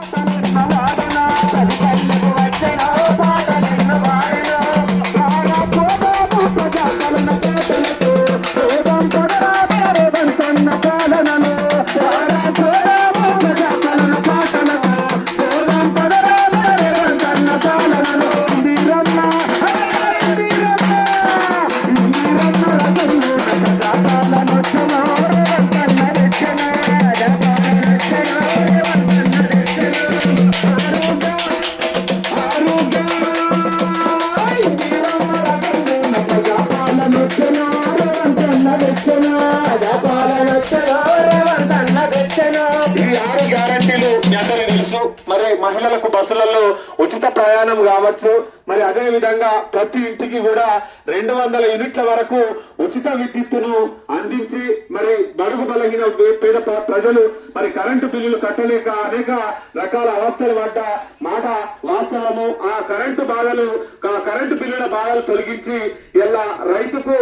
Thank you. మీ అందరికీ తెలుసు మరి మహిళలకు బస్సులలో ఉచిత ప్రయాణం కావచ్చు. మరి అదే విధంగా ప్రతి ఇంటికి కూడా రెండు వందల యూనిట్ల వరకు ఉచిత విద్యుత్తును అందించి మరి బడుగు బలహీన పేద ప్రజలు మరి కరెంటు బిల్లులు కట్టలేక అనేక రకాల అవస్థలు పడ్డ మాట వాస్తవము. ఆ కరెంటు బాధలు కరెంటు బిల్లుల బాధలు తొలగించి ఇలా రైతుకు